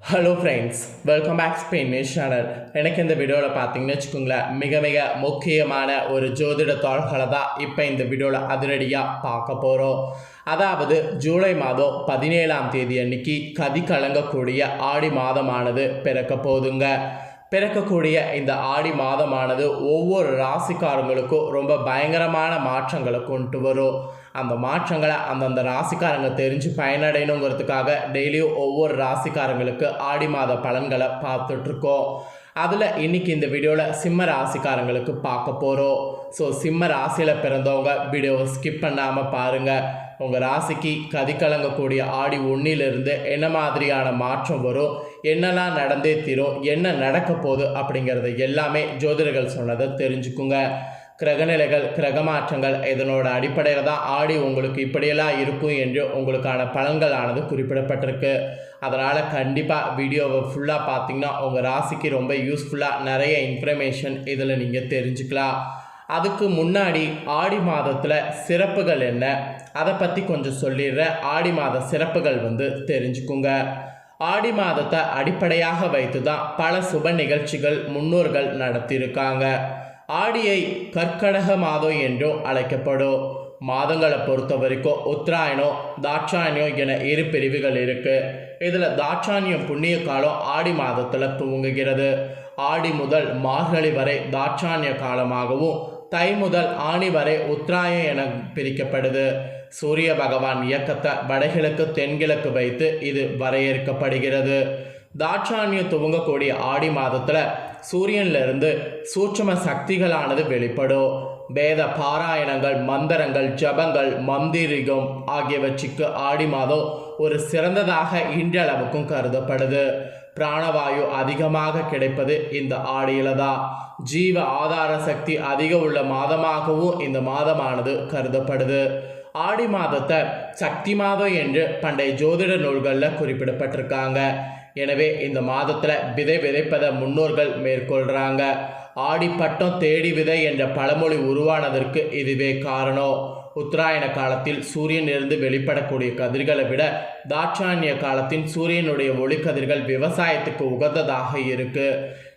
Hello friends welcome back Spain news channel எனக்கு இந்த வீடியோவில் பார்த்தீங்கன்னு வச்சுக்கோங்களேன் மிக மிக முக்கியமான ஒரு ஜோதிட தாள்களை தான் இப்போ இந்த வீடியோவில் அதிரடியாக பார்க்க போகிறோம் அதாவது ஜூலை மாதம் பதினேழாம் தேதி அன்னைக்கு கதி கலங்கக்கூடிய ஆடி மாதமானது பிறக்க போதுங்க பிறக்கக்கூடிய இந்த ஆடி மாதமானது ஒவ்வொரு ராசிக்காரங்களுக்கும் ரொம்ப பயங்கரமான மாற்றங்களை கொண்டு வரும். அந்த மாற்றங்களை அந்தந்த ராசிக்காரங்க தெரிஞ்சு பயனடையணுங்கிறதுக்காக டெய்லியும் ஒவ்வொரு ராசிக்காரங்களுக்கு ஆடி மாத பலன்களை பார்த்துட்ருக்கோம். அதில் இன்னைக்கு இந்த வீடியோவில் சிம்ம ராசிக்காரங்களுக்கு பார்க்க போகிறோம் ஸோ சிம்ம ராசியில் பிறந்தவங்க வீடியோவை ஸ்கிப் பண்ணாமல் பாருங்கள் உங்கள் ராசிக்கு கதிக்கலங்கக்கூடிய ஆடி ஒன்றிலிருந்து என்ன மாதிரியான மாற்றம் வரும்? என்னெல்லாம் நடந்தே தீரும்? என்ன நடக்க போகுது? அப்படிங்கிறத எல்லாமே ஜோதிடர்கள் சொன்னதை தெரிஞ்சுக்குங்க. கிரகநிலைகள் கிரகமாற்றங்கள் இதனோட அடிப்படையில் தான் ஆடி உங்களுக்கு இப்படியெல்லாம் இருக்கும் என்று உங்களுக்கான பலன்கள் ஆனது குறிப்பிடப்பட்டிருக்கு. அதனால் கண்டிப்பாக வீடியோவை ஃபுல்லாக பார்த்தீங்கன்னா உங்கள் ராசிக்கு ரொம்ப யூஸ்ஃபுல்லாக நிறைய இன்ஃபர்மேஷன் இதில் நீங்கள் தெரிஞ்சுக்கலாம். அதுக்கு முன்னாடி ஆடி மாதத்தில் சிறப்புகள் என்ன? அதை பற்றி கொஞ்சம் சொல்லிடுறேன். ஆடி மாத சிறப்புகள் வந்து தெரிஞ்சுக்குங்க. ஆடி மாதத்தை அடிப்படையாக வைத்து தான் பல சுப நிகழ்ச்சிகள் முன்னோர்கள் நடத்தியிருக்காங்க. ஆடியை கற்கடக மாதம் என்றும் அழைக்கப்படும் மாதங்களை பொறுத்த வரைக்கும் உத்தராயணம் தாட்சாயணியம் என இரு பிரிவுகள் இருக்குது இதில் தாட்சாயணியம் புண்ணிய காலம் ஆடி மாதத்தில் துவங்குகிறது. ஆடி முதல் மார்கழி வரை தாட்சாயணிய காலமாகவும் தை முதல் ஆணி வரை உத்தராயம் என பிரிக்கப்படுது. சூரிய பகவான் இயக்கத்தை வடகிழக்கு தென்கிழக்கு வைத்து இது வரையறுக்கப்படுகிறது. தாட்சாணியம் துவங்கக்கூடிய ஆடி மாதத்தில் சூரியன்லேருந்து சூட்சம சக்திகளானது வெளிப்படும். வேத பாராயணங்கள் மந்திரங்கள் ஜபங்கள் மந்திரிகம் ஆகியவற்றுக்கு ஆடி மாதம் ஒரு சிறந்ததாக இன்றளவுக்கும் கருதப்படுது. பிராணவாயு அதிகமாக கிடைப்பது இந்த ஆடியில தான். ஜீவ ஆதார சக்தி அதிக உள்ள மாதமாகவும் இந்த மாதமானது கருதப்படுது. ஆடி மாதத்தை சக்தி மாதம் என்று பண்டைய ஜோதிட நூல்களில் குறிப்பிடப்பட்டிருக்காங்க. எனவே இந்த மாதத்தில் விதை விதைப்பதை முன்னோர்கள் மேற்கொள்கிறாங்க ஆடி பட்டம் தேடி விதை என்ற பழமொழி உருவானதற்கு இதுவே காரணம். உத்தராயண காலத்தில் சூரியனிலிருந்து வெளிப்படக்கூடிய கதிர்களை விட தாட்சாயணிய காலத்தின் சூரியனுடைய ஒளிக்கதிர்கள் விவசாயத்துக்கு உகந்ததாக இருக்கு.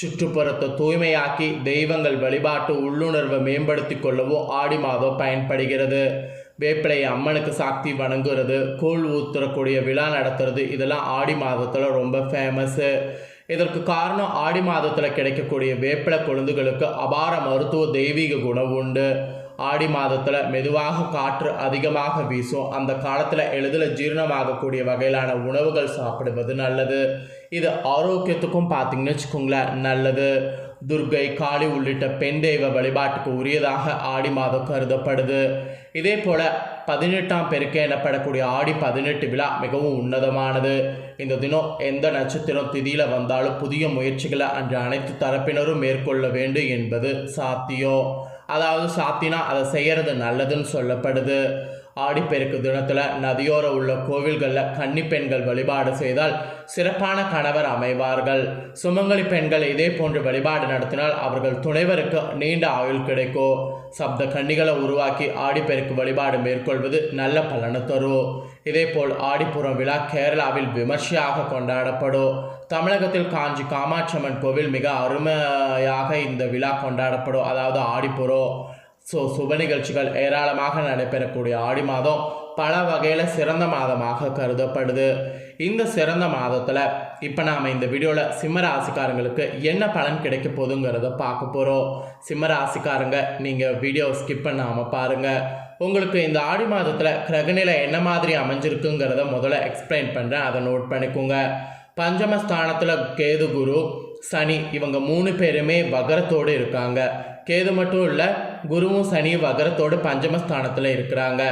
சுற்றுப்புறத்தை தூய்மையாக்கி தெய்வங்கள் வழிபாட்டு உள்ளுணர்வை மேம்படுத்தி கொள்ளவும் ஆடி மாதம் பயன்படுகிறது. வேப்பிலை அம்மனுக்கு சாக்தி வணங்குறது கூழ் ஊத்துறக்கூடிய விழா நடத்துறது இதெல்லாம் ஆடி மாதத்தில் ரொம்ப ஃபேமஸ்ஸு இதற்கு காரணம் ஆடி மாதத்தில் கிடைக்கக்கூடிய வேப்பிலை கொழுந்துகளுக்கு அபார மருத்துவ தெய்வீக குணம் உண்டு. ஆடி மாதத்தில் மெதுவாக காற்று அதிகமாக வீசும். அந்த காலத்தில் எளிதில் ஜீரணமாகக்கூடிய வகையிலான உணவுகள் சாப்பிடுவது நல்லது. இது ஆரோக்கியத்துக்கும் பார்த்திங்கன்னு வச்சுக்கோங்களேன் நல்லது. துர்கை காளி உள்ளிட்ட பெண் தெய்வ வழிபாட்டுக்கு உரியதாக ஆடி மாதம் கருதப்படுது. இதே போல் பதினெட்டாம் பெருக்க எனப்படக்கூடிய ஆடி பதினெட்டு விழா மிகவும் உன்னதமானது. இந்த தினம் எந்த நட்சத்திரம் திதியில் வந்தாலும் புதிய முயற்சிகளை அன்று அனைத்து தரப்பினரும் மேற்கொள்ள வேண்டும் என்பது சாத்தியம். அதாவது சாத்தினா அதை செய்கிறது நல்லதுன்னு சொல்லப்படுது. ஆடிப்பெருக்கு தினத்தில் நதியோர உள்ள கோவில்களில் கன்னி பெண்கள் வழிபாடு செய்தால் சிறப்பான கணவர் அமைவார்கள். சுமங்கலி பெண்கள் இதே போன்று வழிபாடு நடத்தினால் அவர்கள் துணைவருக்கு நீண்ட ஆயுள் கிடைக்கும். சப்த கன்னிகளை உருவாக்கி ஆடிப்பெருக்கு வழிபாடு மேற்கொள்வது நல்ல பலனை தரும். இதேபோல் ஆடிப்புறம் விழா கேரளாவில் விமர்சையாக கொண்டாடப்படும். தமிழகத்தில் காஞ்சி காமாட்சம்மன் கோவில் மிக அருமையாக இந்த விழா கொண்டாடப்படும். அதாவது ஆடிப்புறம் ஸோ சுப நிகழ்ச்சிகள் ஏராளமாக நடைபெறக்கூடிய ஆடி மாதம் பல வகையில் சிறந்த மாதமாக கருதப்படுது. இந்த சிறந்த மாதத்தில் இப்போ நாம் இந்த வீடியோவில் சிம்ம ராசிக்காரங்களுக்கு என்ன பலன் கிடைக்க போதுங்கிறத பார்க்க போகிறோம் சிம்ம ராசிக்காரங்க நீங்கள் வீடியோ ஸ்கிப் பண்ணாமல் பாருங்கள் உங்களுக்கு இந்த ஆடி மாதத்தில் கிரகநிலை என்ன மாதிரி அமைஞ்சிருக்குங்கிறத முதல்ல எக்ஸ்பிளைன் பண்ணுறேன் அதை நோட் பண்ணிக்கோங்க. பஞ்சமஸ்தானத்தில் கேது குரு சனி இவங்க மூணு பேருமே வகரத்தோடு இருக்காங்க. கேது மட்டும் இல்லை குருவும் சனி வகரத்தோடு பஞ்சமஸ்தானத்தில் இருக்கிறாங்க.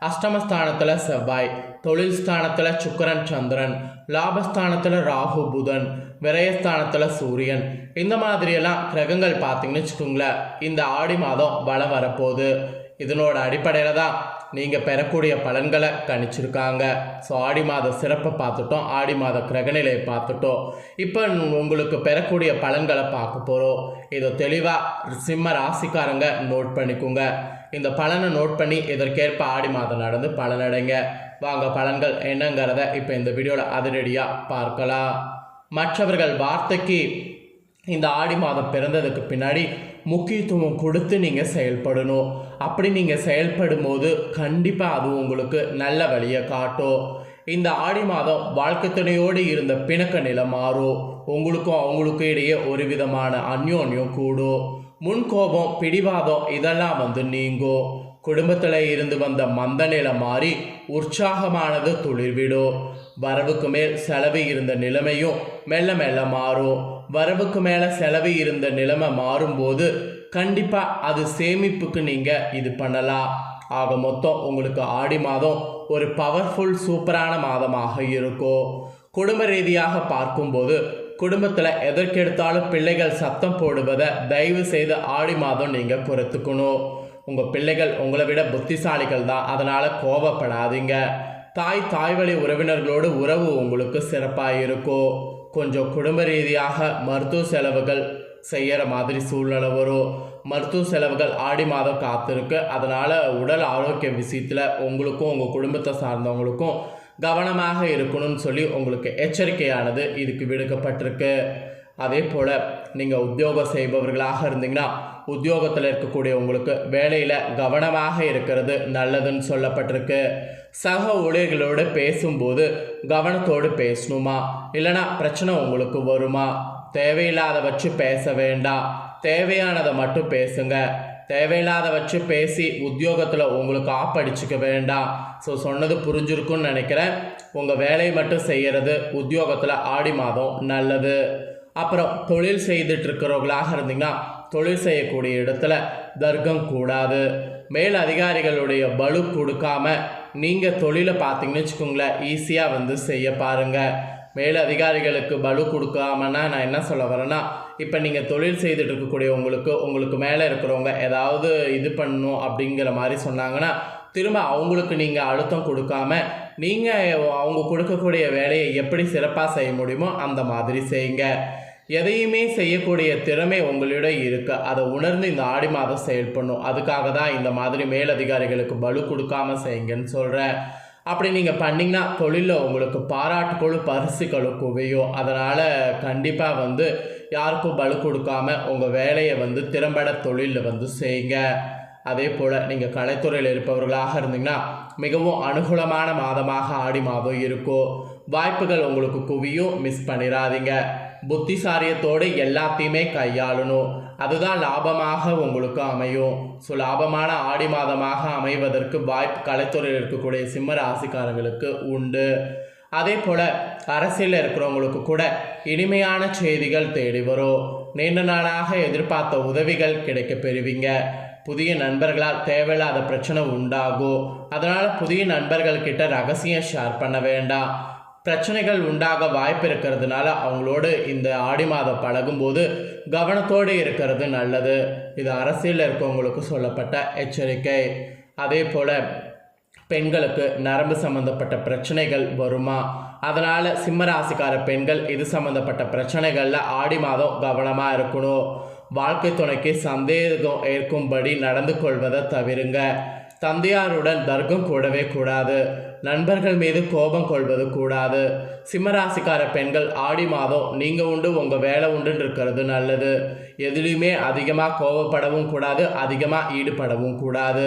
அஷ்டமஸ்தானத்தில் செவ்வாய் தொழில் ஸ்தானத்தில் சுக்கரன் சந்திரன் லாபஸ்தானத்தில் ராகு புதன் விரயஸ்தானத்தில் சூரியன். இந்த மாதிரியெல்லாம் கிரகங்கள் பார்த்தீங்கன்னு வச்சுக்கோங்களேன் இந்த ஆடி மாதம் வள வரப்போகுது. இதனோட அடிப்படையில் தான் நீங்கள் பெறக்கூடிய பலன்களை கணிச்சிருக்காங்க. ஸோ ஆடி மாத சிறப்பை பார்த்துட்டோம். ஆடி மாத கிரகநிலையை பார்த்துட்டோம். இப்போ உங்களுக்கு பெறக்கூடிய பலன்களை பார்க்க போகிறோம் இதை தெளிவாக சிம்ம ராசிக்காரங்க நோட் பண்ணிக்கோங்க. இந்த பலனை நோட் பண்ணி இதற்கேற்ப ஆடி மாதம் நடந்து பலனடைங்க. வாங்க பலன்கள் என்னங்கிறத இப்போ இந்த வீடியோவில் அதிரடியாக பார்க்கலாம். மற்றவர்கள் வார்த்தைக்கு இந்த ஆடி மாதம் பிறந்ததுக்கு பின்னாடி முக்கியத்துவம் கொடுத்து நீங்கள் செயல்படணும். அப்படி நீங்கள் செயல்படும் போது கண்டிப்பாக அது உங்களுக்கு நல்ல வழியை காட்டும். இந்த ஆடி மாதம் வாழ்க்கை துணையோடு இருந்த பிணக்க நிலை மாறும். உங்களுக்கும் அவங்களுக்கும் இடையே ஒரு விதமான அந்யோன்யம் கூடும். முன்கோபம் பிடிவாதம் இதெல்லாம் வந்து நீங்கும். குடும்பத்தில் இருந்து வந்த மந்த நிலை மாறி உற்சாகமானது துளிர்விடும். வரவுக்கு மேல் செலவு இருந்த நிலைமையும் மெல்ல மெல்ல மாறும். வரவுக்கு மேலே செலவு இருந்த நிலைமை மாறும்போது கண்டிப்பாக அது சேமிப்புக்கு நீங்கள் இது பண்ணலாம். ஆக மொத்தம் உங்களுக்கு ஆடி மாதம் ஒரு பவர்ஃபுல் சூப்பரான மாதமாக இருக்கும். குடும்ப ரீதியாக பார்க்கும்போது குடும்பத்தில் எதற்கெடுத்தாலும் பிள்ளைகள் சத்தம் போடுவதை தயவு செய்து ஆடி மாதம் நீங்கள் பொறுத்துக்கணும். உங்கள் பிள்ளைகள் உங்களை விட புத்திசாலிகள் தான் அதனால் கோபப்படாதீங்க தாய் தாய்வழி உறவினர்களோடு உறவு உங்களுக்கு சிறப்பாக இருக்கும் கொஞ்சம் குடும்ப ரீதியாக மருத்துவ செலவுகள் செய்கிற மாதிரி சூழ்நிலை வரும். மருத்துவ செலவுகள் ஆடி மாதம் காத்திருக்கு. அதனால் உடல் ஆரோக்கிய விஷயத்தில் உங்களுக்கும் உங்கள் குடும்பத்தை சார்ந்தவங்களுக்கும் கவனமாக இருக்கணும்னு சொல்லி உங்களுக்கு எச்சரிக்கையானது இதுக்கு விடுக்கப்பட்டிருக்கு. அதே போல் நீங்கள் உத்தியோகம் செய்பவர்களாக இருந்தீங்கன்னா உத்தியோகத்தில் இருக்கக்கூடிய உங்களுக்கு வேலையில் கவனமாக இருக்கிறது நல்லதுன்னு சொல்லப்பட்டிருக்கு. சக ஊழியர்களோடு பேசும்போது கவனத்தோடு பேசணுமா? இல்லைனா பிரச்சனை உங்களுக்கு வருமா? தேவையில்லாத வச்சு பேச வேண்டாம். தேவையானதை மட்டும் பேசுங்க. தேவையில்லாத வச்சு பேசி உத்தியோகத்தில் உங்களுக்கு ஆப்படிச்சுக்க வேண்டாம். ஸோ சொன்னது புரிஞ்சிருக்குன்னு நினைக்கிறேன். உங்கள் வேலையை மட்டும் செய்கிறது உத்தியோகத்தில் ஆடி மாதம் நல்லது. அப்புறம் தொழில் செய்துட்டு இருக்கிறவங்களாக இருந்தீங்கன்னா தொழில் செய்யக்கூடிய இடத்துல தர்க்கம் கூடாது. மேல் அதிகாரிகளுடைய பலு கொடுக்காம நீங்கள் தொழிலை பார்த்தீங்கன்னு வச்சுக்கோங்களேன் ஈஸியாக வந்து செய்ய பாருங்கள் மேல் அதிகாரிகளுக்கு பலு கொடுக்காமன்னா நான் என்ன சொல்ல வரேன்னா இப்போ நீங்கள் தொழில் செய்துட்டு இருக்கக்கூடிய உங்களுக்கு உங்களுக்கு மேலே இருக்கிறவங்க ஏதாவது இது பண்ணணும் அப்படிங்கிற மாதிரி சொன்னாங்கன்னா திரும்ப அவங்களுக்கு நீங்கள் அழுத்தம் கொடுக்காம நீங்கள் அவங்க கொடுக்கக்கூடிய வேலையை எப்படி சிறப்பாக செய்ய முடியுமோ அந்த மாதிரி செய்யுங்க. எதையுமே செய்யக்கூடிய திறமை உங்களிடம் இருக்கு அதை உணர்ந்து இந்த ஆடி மாதம் செயல்படணும் அதுக்காக தான் இந்த மாதிரி மேலதிகாரிகளுக்கு பலு கொடுக்காம செய்யுங்கன்னு சொல்கிறேன் அப்படி நீங்கள் பண்ணிங்கன்னா தொழிலில் உங்களுக்கு பாராட்டுகளும் பரிசுகளும் குவையும். அதனால் கண்டிப்பாக வந்து யாருக்கும் பலு கொடுக்காம உங்கள் வேலையை வந்து திறம்பட தொழிலில் வந்து செய்யுங்க. அதே போல் நீங்கள் கலைத்துறையில் இருப்பவர்களாக இருந்தீங்கன்னா மிகவும் அனுகூலமான மாதமாக ஆடி மாதம் இருக்கும். வாய்ப்புகள் உங்களுக்கு குவியும் மிஸ் பண்ணிடாதீங்க புத்திசாரியத்தோடு எல்லாத்தையுமே கையாளணும். அதுதான் லாபமாக உங்களுக்கு அமையும். ஸோ லாபமான ஆடி மாதமாக அமைவதற்கு வாய்ப்பு கலைத்துறையில் இருக்கக்கூடிய சிம்ம ராசிக்காரங்களுக்கு உண்டு. அதே போல் அரசியலில் இருக்கிறவங்களுக்கு கூட இனிமையான செய்திகள் தேடி வரும். நீண்ட நாளாக எதிர்பார்த்த உதவிகள் கிடைக்க பெறுவீங்க. புதிய நண்பர்களால் தேவையில்லாத பிரச்சனை உண்டாகும். அதனால் புதிய நண்பர்கள்கிட்ட ரகசியம் ஷேர் பண்ண வேண்டாம். பிரச்சனைகள் உண்டாக வாய்ப்பு இருக்கிறதுனால அவங்களோடு இந்த ஆடி மாதம் பழகும்போது கவனத்தோடு இருக்கிறது நல்லது. இது அரசியலில் இருக்கவங்களுக்கு சொல்லப்பட்ட எச்சரிக்கை. அதே போல் பெண்களுக்கு நரம்பு சம்மந்தப்பட்ட பிரச்சனைகள் வருமா? அதனால் சிம்மராசிக்கார பெண்கள் இது சம்மந்தப்பட்ட பிரச்சனைகளில் ஆடி மாதம் கவனமாக இருக்கணும். வாழ்க்கை துணைக்கு சந்தேகம் ஏற்கும்படி நடந்து கொள்வதை தவிருங்க. தந்தையாருடன் தர்க்கம் கூடவே கூடாது. நண்பர்கள் மீது கோபம் கொள்வது கூடாது. சிம்மராசிக்கார பெண்கள் ஆடி மாதம் நீங்கள் உண்டு உங்கள் வேலை உண்டுன்னு இருக்கிறது நல்லது. எதுலேயுமே அதிகமாக கோபப்படவும் கூடாது அதிகமாக ஈடுபடவும் கூடாது.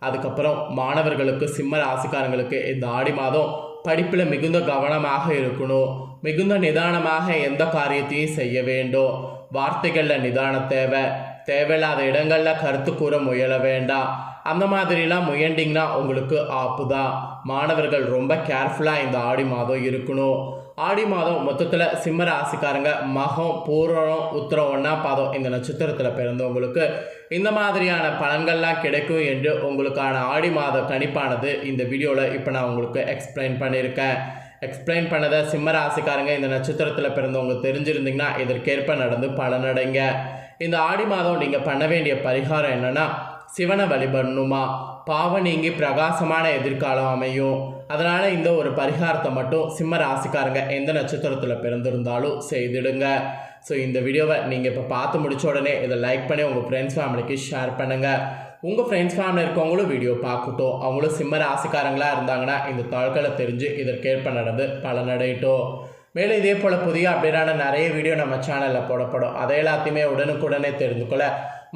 அதுக்கப்புறம் மாணவர்களுக்கு சிம்ம ராசிக்காரங்களுக்கு இந்த ஆடி மாதம் படிப்பில் மிகுந்த கவனமாக இருக்கணும். மிகுந்த நிதானமாக எந்த காரியத்தையும் செய்ய வேண்டும். வார்த்தைகளில் நிதானம் தேவை தேவையில்லாத இடங்களில் கருத்து கூற முயல வேண்டாம். அந்த மாதிரிலாம் முயண்டிங்கன்னா உங்களுக்கு ஆப்பு தான் மாணவர்கள் ரொம்ப கேர்ஃபுல்லாக இந்த ஆடி மாதம் இருக்கணும். ஆடி மாதம் மொத்தத்தில் சிம்ம ராசிக்காரங்க மகம் பூரணம் உத்திரம் ஒன்றா பாதம் இந்த நட்சத்திரத்தில் பிறந்தவங்களுக்கு இந்த மாதிரியான பலன்கள்லாம் கிடைக்கும் என்று உங்களுக்கான ஆடி மாத கணிப்பானது இந்த வீடியோவில் இப்போ நான் உங்களுக்கு எக்ஸ்பிளைன் பண்ணியிருக்கேன். எக்ஸ்பிளைன் பண்ணதை சிம்ம ராசிக்காரங்க இந்த நட்சத்திரத்தில் பிறந்தவங்க தெரிஞ்சிருந்தீங்கன்னா இதற்கேற்ப நடந்து பலனடைங்க இந்த ஆடி மாதம் நீங்கள் பண்ண வேண்டிய பரிகாரம் என்னென்னா சிவனை வழிபடணுமா? பாவம் நீங்கி பிரகாசமான எதிர்காலம் அமையும். அதனால் இந்த ஒரு பரிகாரத்தை மட்டும் சிம்ம ராசிக்காரங்க எந்த நட்சத்திரத்தில் பிறந்திருந்தாலும் செய்திடுங்க. ஸோ இந்த வீடியோவை நீங்கள் இப்போ பார்த்து முடிச்ச உடனே இதை லைக் பண்ணி உங்கள் ஃப்ரெண்ட்ஸ் ஃபேமிலிக்கு ஷேர் பண்ணுங்கள் உங்கள் ஃப்ரெண்ட்ஸ் ஃபேமிலி இருக்கவங்களும் வீடியோ பார்க்கட்டும். அவங்களும் சிம்ம ராசிக்காரங்களாக இருந்தாங்கன்னா இந்த தாழ்களை தெரிஞ்சு இதற்கேற்ப நடந்து பலனடையட்டும் மேலும் இதே போல் புதிய அப்டேட்டான நிறைய வீடியோ நம்ம சேனலில் போடப்படும். அதை எல்லாத்தையுமே உடனுக்குடனே தெரிந்து கொள்ள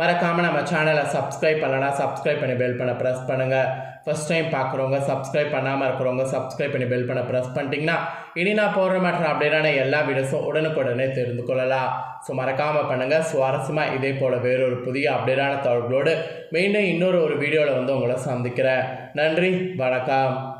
மறக்காமல் நம்ம சேனலை சப்ஸ்கிரைப் பண்ணலாம் சப்ஸ்கிரைப் பண்ணி பெல் பண்ண ப்ரெஸ் பண்ணுங்கள் ஃபஸ்ட் டைம் பார்க்குறவங்க சப்ஸ்கிரைப் பண்ணாமல் இருக்கிறவங்க சப்ஸ்கிரைப் பண்ணி பெல் பண்ண ப்ரெஸ் பண்ணிட்டீங்கன்னா இனி நான் போடுற மாற்ற அப்டேட்டான எல்லா வீடியோஸும் உடனுக்குடனே தெரிந்து கொள்ளலாம். ஸோ மறக்காமல் பண்ணுங்கள் சுவாரஸ்யமாக இதே போல் வேறொரு புதிய அப்டேட்டான தகவல்களோடு மீண்டும் இன்னொரு ஒரு வீடியோவில் வந்து உங்களை சந்திக்கிறேன். நன்றி வணக்கம்.